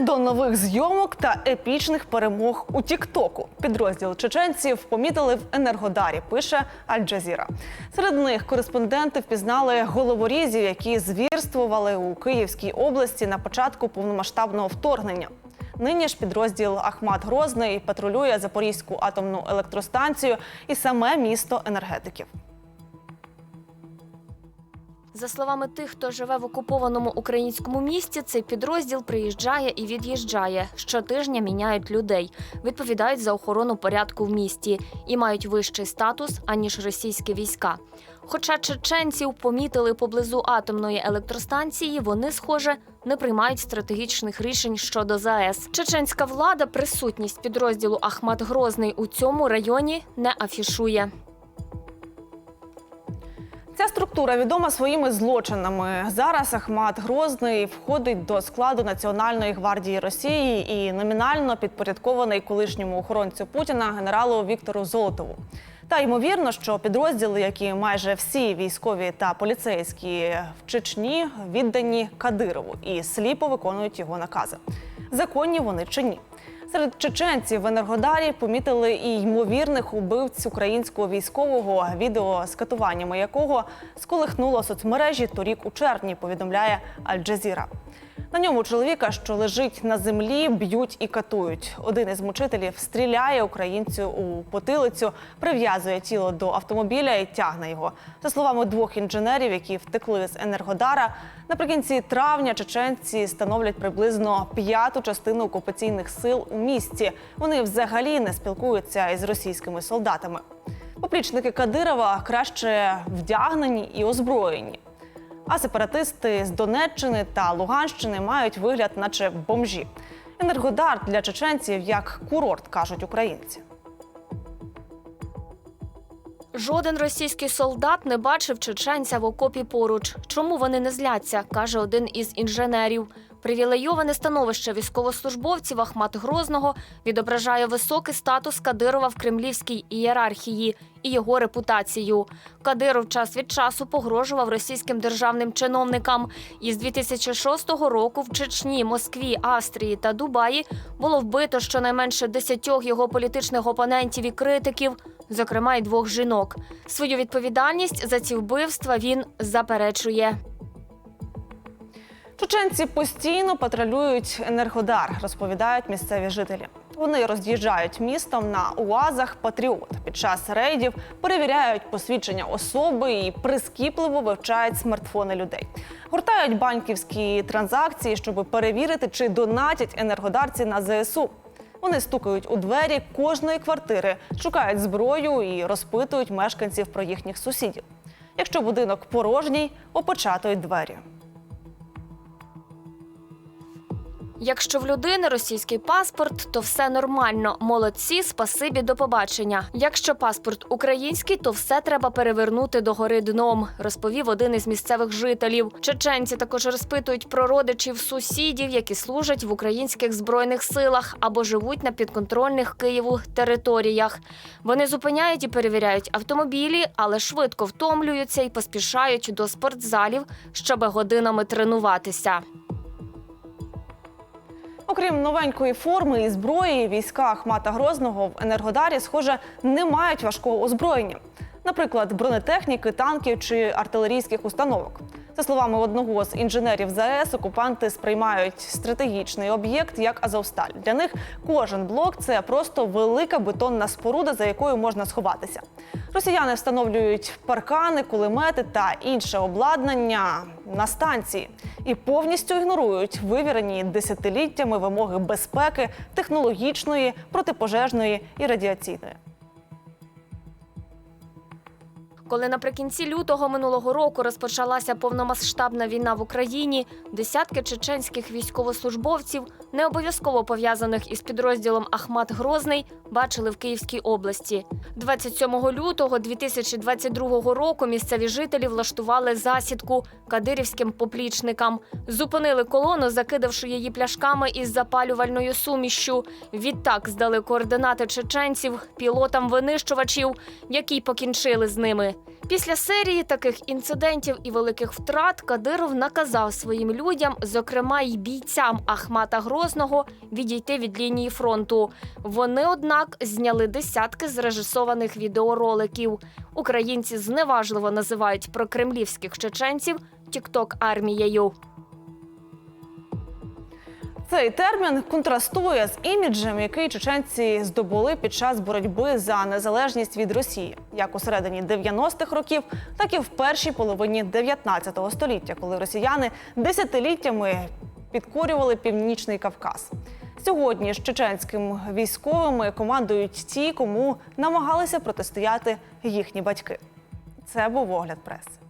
До нових зйомок та епічних перемог у Тіктоку. Підрозділ чеченців помітили в Енергодарі. Пише Аль-Джазіра. Серед них кореспонденти впізнали головорізів, які звірствували у Київській області на початку повномасштабного вторгнення. Нині ж підрозділ Ахмат Грозний патрулює Запорізьку атомну електростанцію і саме місто енергетиків. За словами тих, хто живе в окупованому українському місті, цей підрозділ приїжджає і від'їжджає. Щотижня міняють людей, відповідають за охорону порядку в місті і мають вищий статус аніж російські війська. Хоча чеченців помітили поблизу атомної електростанції, вони, схоже, не приймають стратегічних рішень щодо ЗАЕС. Чеченська влада присутність підрозділу Ахмат Грозний у цьому районі не афішує. Структура відома своїми злочинами. Зараз Ахмат Грозний входить до складу Національної гвардії Росії і номінально підпорядкований колишньому охоронцю Путіна генералу Віктору Золотову. Та ймовірно, що підрозділи, які майже всі військові та поліцейські в Чечні, віддані Кадирову і сліпо виконують його накази. Законні вони чи ні. Серед чеченців в Енергодарі помітили і ймовірних убивць українського військового, відео з катуваннями якого сколихнуло соцмережі торік у червні. Повідомляє Аль-Джазіра. На ньому чоловіка, що лежить на землі, б'ють і катують. Один із мучителів стріляє українцю у потилицю, прив'язує тіло до автомобіля і тягне його. За словами двох інженерів, які втекли з Енергодара, наприкінці травня чеченці становлять приблизно п'яту частину окупаційних сил у місті. Вони взагалі не спілкуються із російськими солдатами. Поплічники Кадирова краще вдягнені і озброєні. А сепаратисти з Донеччини та Луганщини мають вигляд, наче бомжі. Енергодар для чеченців як курорт, кажуть українці. Жоден російський солдат не бачив чеченця в окопі поруч. Чому вони не зляться? каже один із інженерів. Привілейоване становище військовослужбовців Ахмат Грозного відображає високий статус Кадирова в кремлівській ієрархії і його репутацію. Кадиров час від часу погрожував російським державним чиновникам. І з 2006 року в Чечні, Москві, Австрії та Дубаї було вбито щонайменше десятьох його політичних опонентів і критиків, зокрема й двох жінок. Свою відповідальність за ці вбивства він заперечує. Чеченці постійно патрулюють Енергодар, розповідають місцеві жителі. Вони роз'їжджають містом на уазах Патріот. Під час рейдів перевіряють посвідчення особи і прискіпливо вивчають смартфони людей. Гуртають банківські транзакції, щоб перевірити, чи донатять енергодарці на ЗСУ. Вони стукають у двері кожної квартири, шукають зброю і розпитують мешканців про їхніх сусідів. Якщо будинок порожній, опечатують двері. Якщо в людини російський паспорт, то все нормально. Молодці, спасибі, до побачення. Якщо паспорт український, то все треба перевернути догори дном, розповів один із місцевих жителів. Чеченці також розпитують про родичів сусідів, які служать в українських збройних силах або живуть на підконтрольних Києву територіях. Вони зупиняють і перевіряють автомобілі, але швидко втомлюються і поспішають до спортзалів, щоб годинами тренуватися. Окрім новенької форми і зброї, війська Ахмата Грозного в Енергодарі, схоже, не мають важкого озброєння, наприклад, бронетехніки, танків чи артилерійських установок. За словами одного з інженерів ЗАЕС, окупанти сприймають стратегічний об'єкт як Азовсталь. Для них кожен блок це просто велика бетонна споруда, за якою можна сховатися. Росіяни встановлюють паркани, кулемети та інше обладнання на станції і повністю ігнорують вивірені десятиліттями вимоги безпеки, технологічної, протипожежної і радіаційної. Коли наприкінці лютого минулого року розпочалася повномасштабна війна в Україні, десятки чеченських військовослужбовців, не обов'язково пов'язаних із підрозділом Ахмат Грозний, бачили в Київській області. 27 лютого 2022 року місцеві жителі влаштували засідку кадирівським поплічникам. Зупинили колону, закидавши її пляшками із запалювальною сумішшю. Відтак здали координати чеченців пілотам винищувачів, які покінчили з ними. Після серії таких інцидентів і великих втрат Кадиров наказав своїм людям, зокрема й бійцям Ахмата Грозного, відійти від лінії фронту. Вони, однак, зняли десятки зрежисованих відеороликів. Українці зневажливо називають прокремлівських чеченців тікток армією. Цей термін контрастує з іміджем, який чеченці здобули під час боротьби за незалежність від Росії, як у середині 90-х років, так і в першій половині 19 століття, коли росіяни десятиліттями підкорювали північний Кавказ. Сьогодні з чеченським військовими командують ті, кому намагалися протистояти їхні батьки. Це був огляд преси.